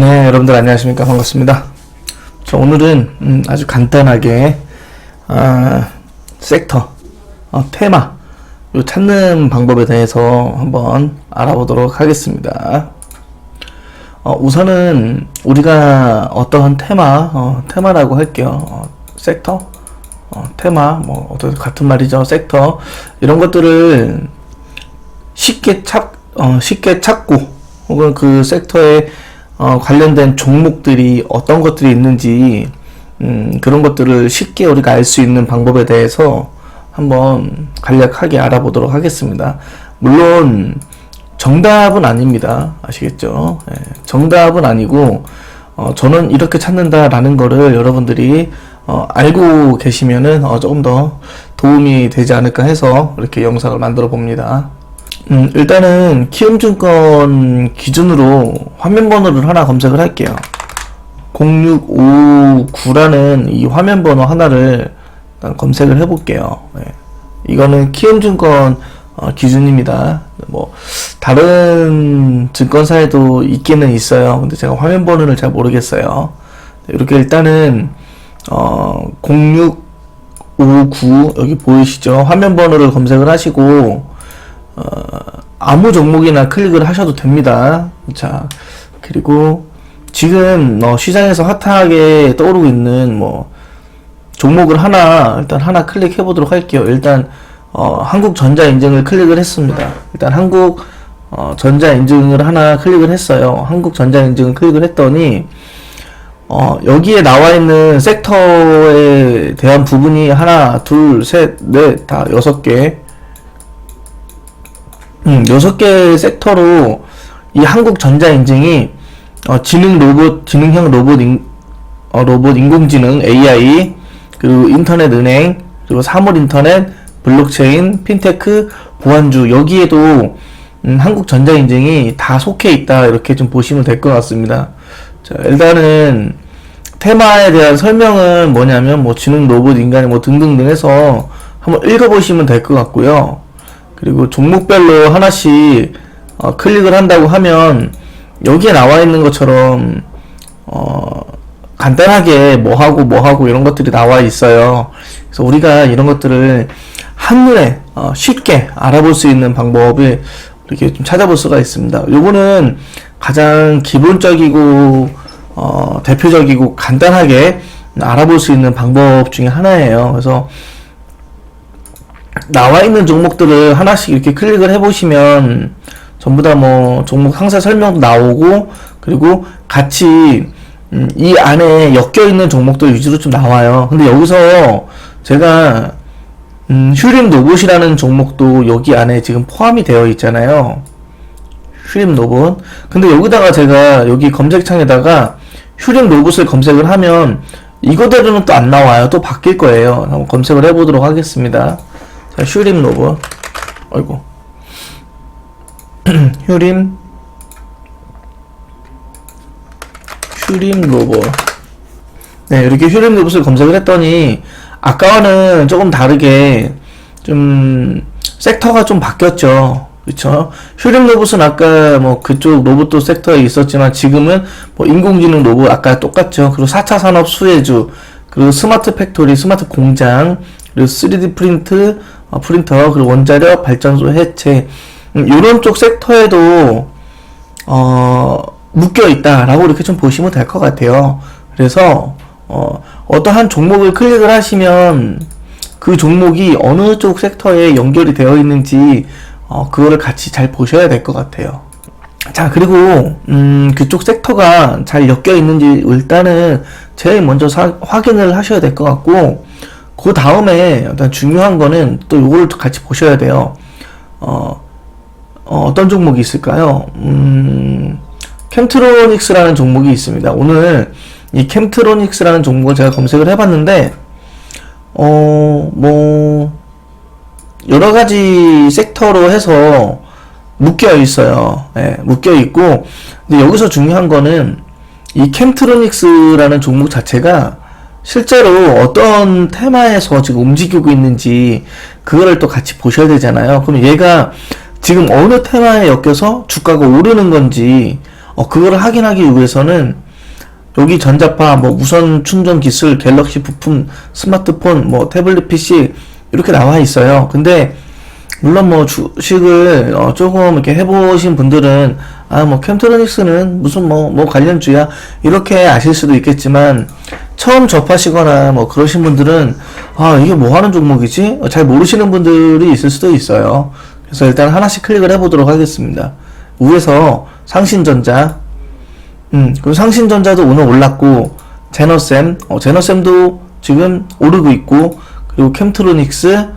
네, 여러분들 안녕하십니까. 반갑습니다. 자, 오늘은 음, 아주 간단하게 아, 섹터, 어, 테마 요 찾는 방법에 대해서 한번 알아보도록 하겠습니다. 어, 우선은 우리가 어떠한 테마, 어, 테마라고 할게요. 어, 섹터, 어, 테마, 뭐 어떤 같은 말이죠. 섹터 이런 것들을 쉽게 찾, 어, 쉽게 찾고 혹은 그 섹터에 어, 관련된 종목들이 어떤 것들이 있는지 음, 그런 것들을 쉽게 우리가 알 수 있는 방법에 대해서 한번 간략하게 알아보도록 하겠습니다. 물론 정답은 아닙니다. 아시겠죠? 예, 정답은 아니고 어, 저는 이렇게 찾는다라는 거를 여러분들이 어, 알고 계시면은 어, 조금 더 도움이 되지 않을까 해서 이렇게 영상을 만들어 봅니다. 음, 일단은 키움증권 기준으로 화면 번호를 하나 검색을 할게요. 0659라는 이 화면 번호 하나를 검색을 해볼게요. 네. 이거는 키움증권 어, 기준입니다. 뭐 다른 증권사에도 있기는 있어요. 근데 제가 화면 번호를 잘 모르겠어요. 네, 이렇게 일단은 어, 0659 여기 보이시죠? 화면 번호를 검색을 하시고 어, 아무 종목이나 클릭을 하셔도 됩니다. 자, 그리고 지금 어, 시장에서 핫하게 떠오르고 있는 뭐 종목을 하나 일단 하나 클릭해 보도록 할게요. 일단 어, 한국 전자 인증을 클릭을 했습니다. 일단 한국 어, 전자 인증을 하나 클릭을 했어요. 한국 전자 인증을 클릭을 했더니 어, 여기에 나와 있는 섹터에 대한 부분이 하나, 둘, 셋, 넷, 다 여섯 개. 음, 여섯 개 섹터로 이 한국 전자 인증이 어, 지능 로봇, 지능형 로봇 인, 어, 로봇 인공지능 AI 그리고 인터넷 은행 그리고 사물 인터넷 블록체인 핀테크 보안주 여기에도 음, 한국 전자 인증이 다 속해 있다 이렇게 좀 보시면 될 것 같습니다. 자, 일단은 테마에 대한 설명은 뭐냐면 뭐 지능 로봇 인간 뭐 등등등 해서 한번 읽어보시면 될 것 같고요. 그리고 종목별로 하나씩 어, 클릭을 한다고 하면 여기에 나와 있는 것처럼 어, 간단하게 뭐 하고 뭐 하고 이런 것들이 나와 있어요. 그래서 우리가 이런 것들을 한눈에 어, 쉽게 알아볼 수 있는 방법을 이렇게 좀 찾아볼 수가 있습니다. 요거는 가장 기본적이고 어, 대표적이고 간단하게 알아볼 수 있는 방법 중에 하나예요. 그래서 나와 있는 종목들을 하나씩 이렇게 클릭을 해보시면 전부 다 뭐 종목 상세 설명도 나오고 그리고 같이 음, 이 안에 엮여 있는 종목도 위주로 좀 나와요. 근데 여기서 제가 음, 휴림 로봇이라는 종목도 여기 안에 지금 포함이 되어 있잖아요. 휴림 로봇. 근데 여기다가 제가 여기 검색창에다가 휴림 로봇을 검색을 하면 이거대로는 또 안 나와요. 또 바뀔 거예요. 한번 검색을 해보도록 하겠습니다. 자, 휴림 로봇. 아이고. 휴림 휴림 로봇. 네, 이렇게 휴림 로봇을 검색을 했더니 아까와는 조금 다르게 좀 섹터가 좀 바뀌었죠. 그쵸? 휴림 로봇은 아까 뭐 그쪽 로봇도 섹터에 있었지만 지금은 뭐 인공지능 로봇 아까 똑같죠. 그리고 4차 산업 수혜주, 그리고 스마트 팩토리, 스마트 공장, 그리고 3D 프린트, 어, 프린터, 그리고 원자력 발전소 해체, 음, 이런 쪽 섹터에도 어, 묶여 있다라고 이렇게 좀 보시면 될 것 같아요. 그래서 어, 어떠한 종목을 클릭을 하시면 그 종목이 어느 쪽 섹터에 연결이 되어 있는지 어, 그거를 같이 잘 보셔야 될 것 같아요. 자, 그리고, 음, 그쪽 섹터가 잘 엮여 있는지 일단은 제일 먼저 사, 확인을 하셔야 될 것 같고, 그 다음에 일단 중요한 거는 또 요거를 같이 보셔야 돼요. 어, 어, 떤 종목이 있을까요? 음, 캠트로닉스라는 종목이 있습니다. 오늘 이 캠트로닉스라는 종목을 제가 검색을 해봤는데, 어, 뭐, 여러 가지 섹터로 해서 묶여 있어요. 예, 묶여 있고, 근데 여기서 중요한 거는 이 캠트로닉스라는 종목 자체가 실제로 어떤 테마에서 지금 움직이고 있는지 그거를 또 같이 보셔야 되잖아요. 그럼 얘가 지금 어느 테마에 엮여서 주가가 오르는 건지 어, 그거를 확인하기 위해서는 여기 전자파, 뭐 무선 충전 기술, 갤럭시 부품, 스마트폰, 뭐 태블릿 PC 이렇게 나와 있어요. 근데 물론 뭐 주식을 어 조금 이렇게 해보신 분들은 아 뭐 캠트로닉스는 무슨 뭐뭐 관련주야 이렇게 아실 수도 있겠지만 처음 접하시거나 뭐 그러신 분들은 아 이게 뭐 하는 종목이지 어, 잘 모르시는 분들이 있을 수도 있어요. 그래서 일단 하나씩 클릭을 해보도록 하겠습니다. 위에서 상신전자 음, 그리고 상신전자도 오늘 올랐고, 제너셈, 어, 제너셈도 지금 오르고 있고, 그리고 캠트로닉스,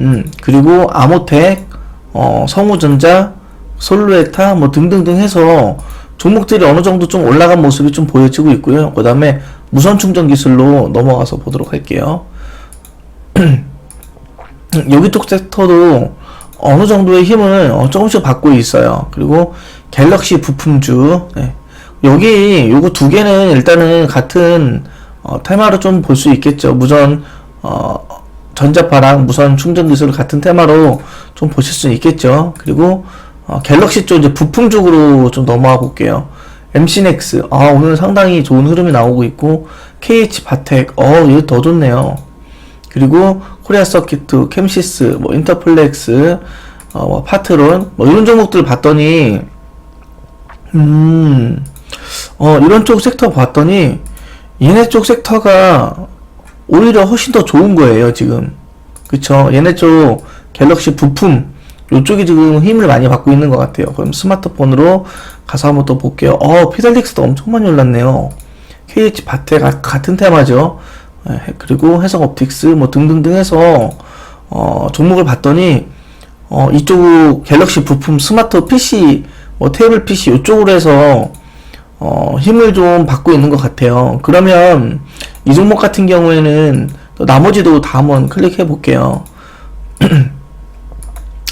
음, 그리고 아모텍, 어, 성우전자, 솔루에타, 뭐 등등등 해서 종목들이 어느 정도 좀 올라간 모습이 좀 보여지고 있고요. 그 다음에 무선 충전 기술로 넘어가서 보도록 할게요. 여기 쪽 섹터도 어느 정도의 힘을 어, 조금씩 받고 있어요. 그리고 갤럭시 부품주, 네. 여기 요거 두 개는 일단은 같은 어, 테마로 좀 볼 수 있겠죠. 무선 어, 전자파랑 무선 충전 기술 같은 테마로 좀 보실 수 있겠죠. 그리고 어, 갤럭시 쪽 이제 부품 쪽으로 좀 넘어가 볼게요. MC넥스 아 오늘 상당히 좋은 흐름이 나오고 있고 KH 바텍 어 이거 더 좋네요. 그리고 코리아 서키트, 캠시스, 뭐 인터플렉스, 어, 뭐 파트론 뭐 이런 종목들 봤더니 음, 어, 이런 쪽 섹터 봤더니, 얘네 쪽 섹터가 오히려 훨씬 더 좋은 거예요, 지금. 그쵸? 얘네 쪽 갤럭시 부품, 요쪽이 지금 힘을 많이 받고 있는 것 같아요. 그럼 스마트폰으로 가서 한번 또 볼게요. 어, 피달릭스도 엄청 많이 올랐네요. KH 바테 가- 같은 테마죠. 예, 그리고 해성 옵틱스 뭐 등등등 해서, 어, 종목을 봤더니, 어, 이쪽 갤럭시 부품 스마트 PC, 뭐 테이블 PC 이쪽으로 해서 어, 힘을 좀 받고 있는 것 같아요. 그러면 이 종목 같은 경우에는 또 나머지도 다 한번 클릭해 볼게요.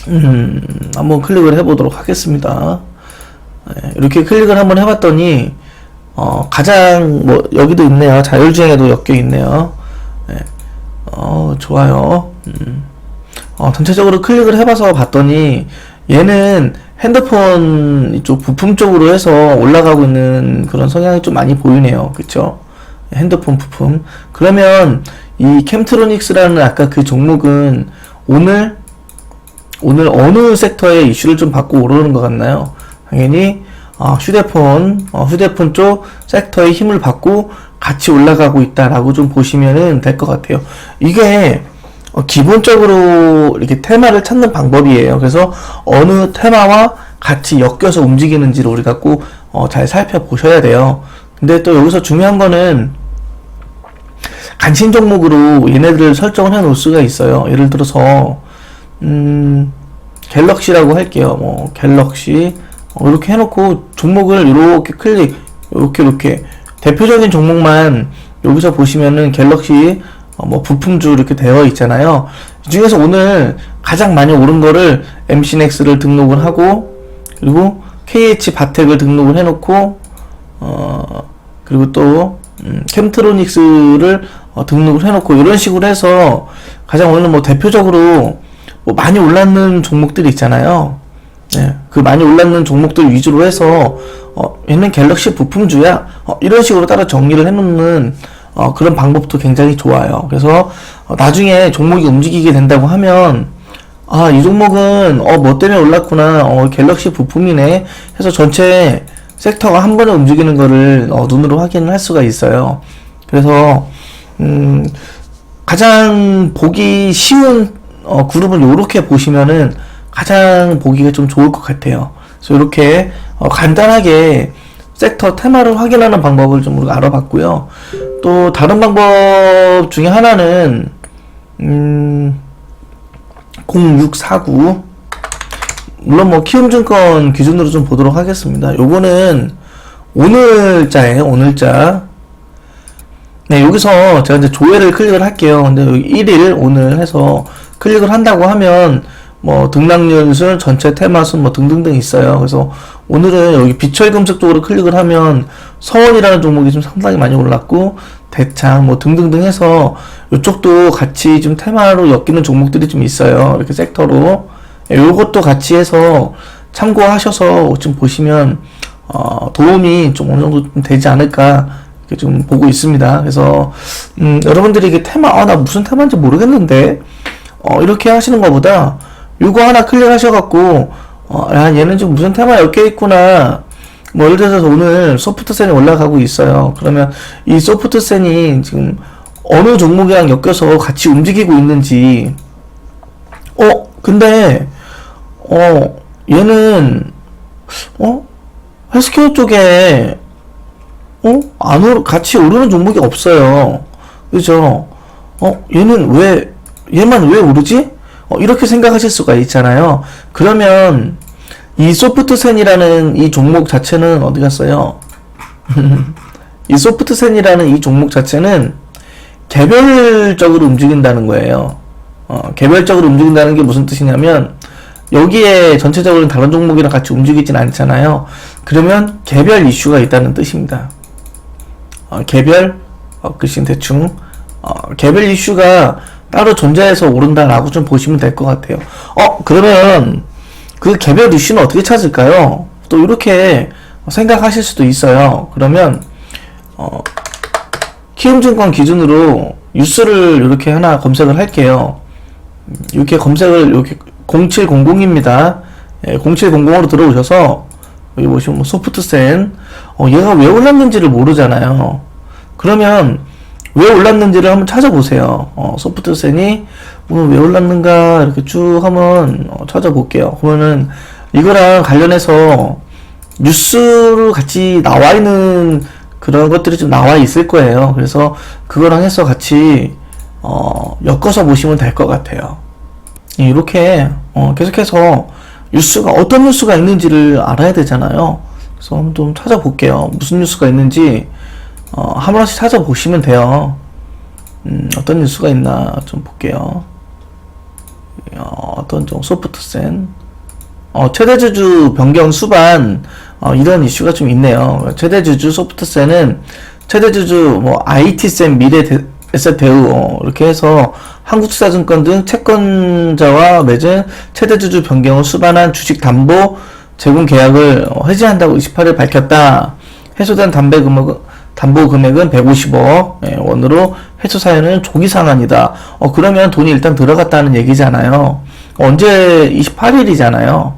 음, 한번 클릭을 해보도록 하겠습니다. 네, 이렇게 클릭을 한번 해봤더니 어, 가장 뭐 여기도 있네요. 자율주행에도 엮여 있네요. 네, 어, 좋아요. 음. 어, 전체적으로 클릭을 해봐서 봤더니 얘는 핸드폰 이쪽 부품 쪽으로 해서 올라가고 있는 그런 성향이 좀 많이 보이네요. 그쵸? 핸드폰 부품. 그러면 이 캠트로닉스라는 아까 그 종목은 오늘 오늘 어느 섹터의 이슈를 좀 받고 오르는 것 같나요? 당연히 어, 휴대폰 어, 휴대폰 쪽 섹터의 힘을 받고 같이 올라가고 있다라고 좀 보시면은 될것 같아요. 이게 어, 기본적으로 이렇게 테마를 찾는 방법이에요. 그래서 어느 테마와 같이 엮여서 움직이는지를 우리가 꼭 어, 잘 살펴보셔야 돼요. 근데 또 여기서 중요한 거는 간신 종목으로 얘네들을 설정을 해 놓을 수가 있어요. 예를 들어서 음, 갤럭시라고 할게요. 뭐 갤럭시 어, 이렇게 해놓고 종목을 이렇게 클릭 이렇게 이렇게 대표적인 종목만 여기서 보시면은 갤럭시 어, 뭐 부품주 이렇게 되어 있잖아요. 이 중에서 오늘 가장 많이 오른 거를 MC넥스를 등록을 하고 그리고 KH 바텍을 등록을 해놓고 어 그리고 또 음, 캠트로닉스를 어, 등록을 해놓고 이런 식으로 해서 가장 오늘 뭐 대표적으로 뭐 많이 올랐는 종목들이 있잖아요. 네, 그 많이 올랐는 종목들 위주로 해서 어, 얘는 갤럭시 부품주야. 어, 이런 식으로 따라 정리를 해놓는 어, 그런 방법도 굉장히 좋아요. 그래서 어, 나중에 종목이 움직이게 된다고 하면 아, 이 종목은 어, 뭐 때문에 올랐구나. 어, 갤럭시 부품이네. 해서 전체 섹터가 한 번에 움직이는 거를 어, 눈으로 확인을 할 수가 있어요. 그래서 음, 가장 보기 쉬운 어, 그룹은 이렇게 보시면은 가장 보기가 좀 좋을 것 같아요. 그래서 이렇게 어, 간단하게 섹터 테마를 확인하는 방법을 좀 우리가 알아봤고요. 또 다른 방법 중에 하나는 음, 0649 물론 뭐 키움증권 기준으로 좀 보도록 하겠습니다. 요거는 오늘자예요. 오늘자. 네, 여기서 제가 이제 조회를 클릭을 할게요. 근데 여기 1일 오늘 해서 클릭을 한다고 하면 뭐 등락률 수, 전체 테마수 뭐 등등등 있어요. 그래서 오늘은 여기 비철 금속 쪽으로 클릭을 하면 서원이라는 종목이 좀 상당히 많이 올랐고 대창 뭐 등등등 해서 이쪽도 같이 좀 테마로 엮이는 종목들이 좀 있어요. 이렇게 섹터로 예, 요것도 같이 해서 참고하셔서 좀 보시면 어, 도움이 좀 어느 정도 좀 되지 않을까 이렇게 좀 보고 있습니다. 그래서 음, 여러분들이 이게 테마 아 나 무슨 테마인지 모르겠는데 어, 이렇게 하시는 것보다 요거 하나 클릭하셔갖고 어, 야 얘는 지금 무슨 테마에 엮여 있구나. 뭐 예를 들어서 오늘 소프트센이 올라가고 있어요. 그러면 이 소프트센이 지금 어느 종목이랑 엮여서 같이 움직이고 있는지 어 근데 어 얘는 어 헬스케어 쪽에 어? 안 오르, 같이 오르는 종목이 없어요. 그죠? 어, 얘는 왜, 얘만 왜 오르지? 어, 이렇게 생각하실 수가 있잖아요. 그러면, 이 소프트센이라는 이 종목 자체는 어디 갔어요? 이 소프트센이라는 이 종목 자체는 개별적으로 움직인다는 거예요. 어, 개별적으로 움직인다는 게 무슨 뜻이냐면, 여기에 전체적으로 다른 종목이랑 같이 움직이진 않잖아요. 그러면 개별 이슈가 있다는 뜻입니다. 어, 개별 어, 글씨 대충 어, 개별 이슈가 따로 존재해서 오른다라고 좀 보시면 될 것 같아요. 어 그러면 그 개별 이슈는 어떻게 찾을까요? 또 이렇게 생각하실 수도 있어요. 그러면 어, 키움증권 기준으로 뉴스를 이렇게 하나 검색을 할게요. 음, 이렇게 검색을 이렇게 0700입니다. 예, 0700으로 들어오셔서 여기 보시면 뭐 소프트센 어, 얘가 왜 올랐는지를 모르잖아요. 그러면 왜 올랐는지를 한번 찾아보세요. 어, 소프트센이 오늘 왜 올랐는가 이렇게 쭉 한번 어, 찾아볼게요. 그러면은 이거랑 관련해서 뉴스로 같이 나와 있는 그런 것들이 좀 나와 있을 거예요. 그래서 그거랑 해서 같이 어, 엮어서 보시면 될 것 같아요. 예, 이렇게 어, 계속해서 뉴스가 어떤 뉴스가 있는지를 알아야 되잖아요. 그래서 한번 좀 찾아볼게요. 무슨 뉴스가 있는지 어, 한 번씩 찾아보시면 돼요. 음, 어떤 뉴스가 있나 좀 볼게요. 어, 어떤 좀 소프트센 어, 최대 주주 변경 수반 어, 이런 이슈가 좀 있네요. 최대 주주 소프트센은 최대 주주 뭐 IT센 미래 대, 에셋 대우 어, 이렇게 해서 한국투자증권 등 채권자와 맺은 최대 주주 변경을 수반한 주식 담보 제공 계약을 어, 해지한다고 28일 밝혔다. 해소된 담배 금액 담보 금액은 150억 예, 원으로 해소 사유는 조기 상환이다. 어 그러면 돈이 일단 들어갔다는 얘기잖아요. 언제 28일이잖아요.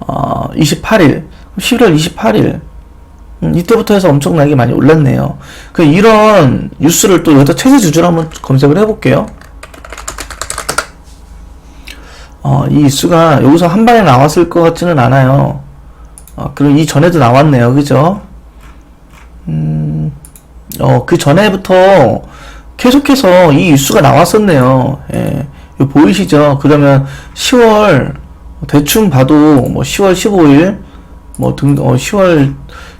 어 28일 11월 28일 음, 이때부터 해서 엄청나게 많이 올랐네요. 그 이런 뉴스를 또 여기다 최대 주주를 한번 검색을 해볼게요. 어, 이 뉴스가 여기서 한 방에 나왔을 것 같지는 않아요. 어, 그리고 이 전에도 나왔네요. 그죠? 음, 어, 그 전에부터 계속해서 이 뉴스가 나왔었네요. 예. 보이시죠? 그러면 10월, 대충 봐도 뭐 10월 15일, 뭐 등, 어, 10월,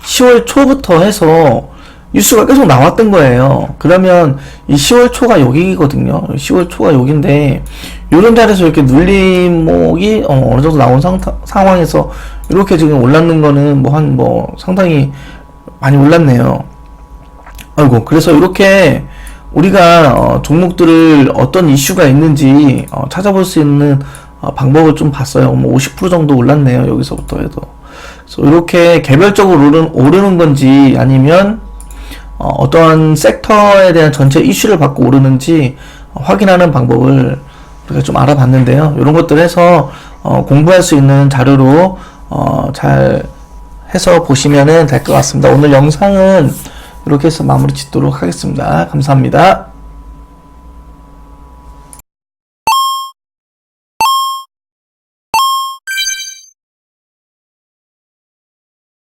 10월 초부터 해서 뉴스가 계속 나왔던 거예요. 그러면 이 10월 초가 여기거든요. 10월 초가 여기인데, 요런 자리에서 이렇게 눌림목이 어, 어느 정도 나온 상, 상황에서 이렇게 지금 올랐는 거는 뭐한뭐 상당히 많이 올랐네요. 아이고, 그래서 이렇게 우리가 어, 종목들을 어떤 이슈가 있는지 어, 찾아볼 수 있는 어, 방법을 좀 봤어요. 뭐 50% 정도 올랐네요. 여기서부터 해도. 이렇게 개별적으로 오르는, 오르는 건지 아니면 어, 어떤 섹터에 대한 전체 이슈를 받고 오르는지 어, 확인하는 방법을 우리가 좀 알아봤는데요. 이런 것들 해서 어, 공부할 수 있는 자료로 어, 잘 해서 보시면 될 것 같습니다. 오늘 영상은 이렇게 해서 마무리 짓도록 하겠습니다. 감사합니다.